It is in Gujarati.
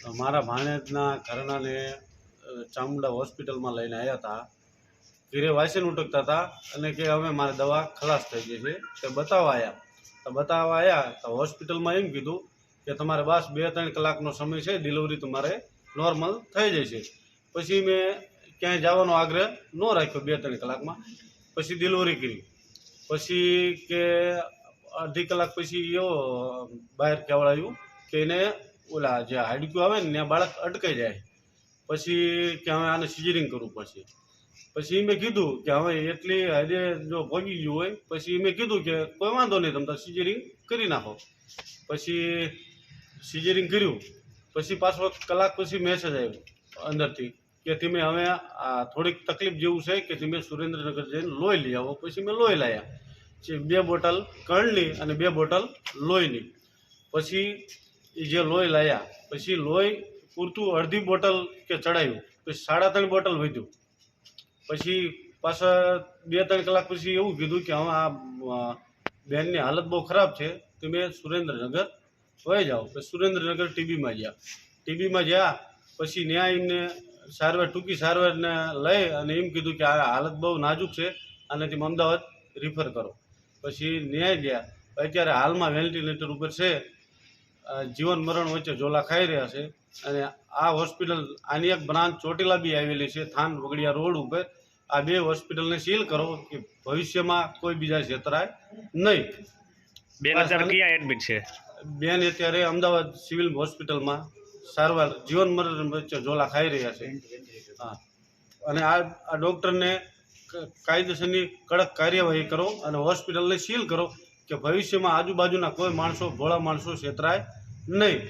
મારા ભાણેજના ઘરનાને ચામુંડા હોસ્પિટલમાં લઈને આવ્યા હતા. ઘીરે વાસણ ઉટકતા હતા અને કે હવે મારી દવા ખલાસ થઈ ગઈ છે. તે બતાવવા આવ્યા તો બતાવવા આવ્યા તો હોસ્પિટલમાં એમ કીધું કે તમારે બસ બે ત્રણ કલાકનો સમય છે, ડિલિવરી તમારે નોર્મલ થઈ જશે પછી મેં ક્યાંય જવાનો આગ્રહ ન રાખ્યો બે ત્રણ કલાકમાં. પછી ડિલિવરી કરી. પછી કે અડધી કલાક પછી એવો બહાર કહેવડાયું કે એને ઓલા જે હાડકું આવે ને, ત્યાં બાળક અટકાઈ જાય. પછી કે હવે આને સિઝરિંગ કરવું પડશે. પછી મેં કીધું કે હવે એટલી હદે જો ભોગી ગયું હોય, પછી મેં કીધું કે કોઈ વાંધો નહીં, તમે સિઝરિંગ કરી નાખો. પછી સિઝરિંગ કર્યું. પછી પાછો કલાક પછી મેસેજ આવ્યો અંદરથી કે તમે હવે આ થોડીક તકલીફ જેવું છે કે તમે સુરેન્દ્રનગર જઈને લોહી લઈ આવો. પછી મેં લોહી લાવ્યા બે બોટલ કણની અને બે બોટલ લોહીની. પછી એ જે લોહી લાવ્યા પછી લોહી પૂરતું અડધી બોટલ કે ચડાવ્યું પછી સાડા ત્રણ બોટલ વધ્યું. પછી પાછા બે ત્રણ કલાક પછી એવું કીધું કે હવે આ બેનની હાલત બહુ ખરાબ છે તમે સુરેન્દ્રનગર વહી જાઓ. પછી સુરેન્દ્રનગર ટીબીમાં ગયા. ટીબીમાં ગયા, પછી ન્યાય એમને સારવાર, ટૂંકી સારવારને લઈ અને એમ કીધું કે આ હાલત બહુ નાજુક છે અને તમે અમદાવાદ રિફર કરો. પછી ન્યાય ગયા. અત્યારે હાલમાં વેન્ટિલેટર ઉપર છે જીવન મરણ વચ્ચે ઝોલા ખાઈ રહ્યા છે અને આ હોસ્પિટલ આની એક બ્રાન્ચ ચોટીલા બી આવેલી છે થાન વગડિયા રોડ ઉપર. આ બે હોસ્પિટલને સીલ કરો કે ભવિષ્યમાં કોઈ બીજા છેતરાય નહીં. બેન અત્યારે ક્યાં એડમિટ છે? બેન અત્યારે અમદાવાદ સિવિલ હોસ્પિટલમાં સારવાર જીવન મરણ વચ્ચે ઝોલા ખાઈ રહ્યા છે. હા. અને આ આ ડૉક્ટરને કાયદેસરની કડક કાર્યવાહી કરો અને હોસ્પિટલને સીલ કરો. કે ભવિષ્યમાં આજુબાજુના કોઈ માણસો ભોળા માણસો છેતરાય નહીં.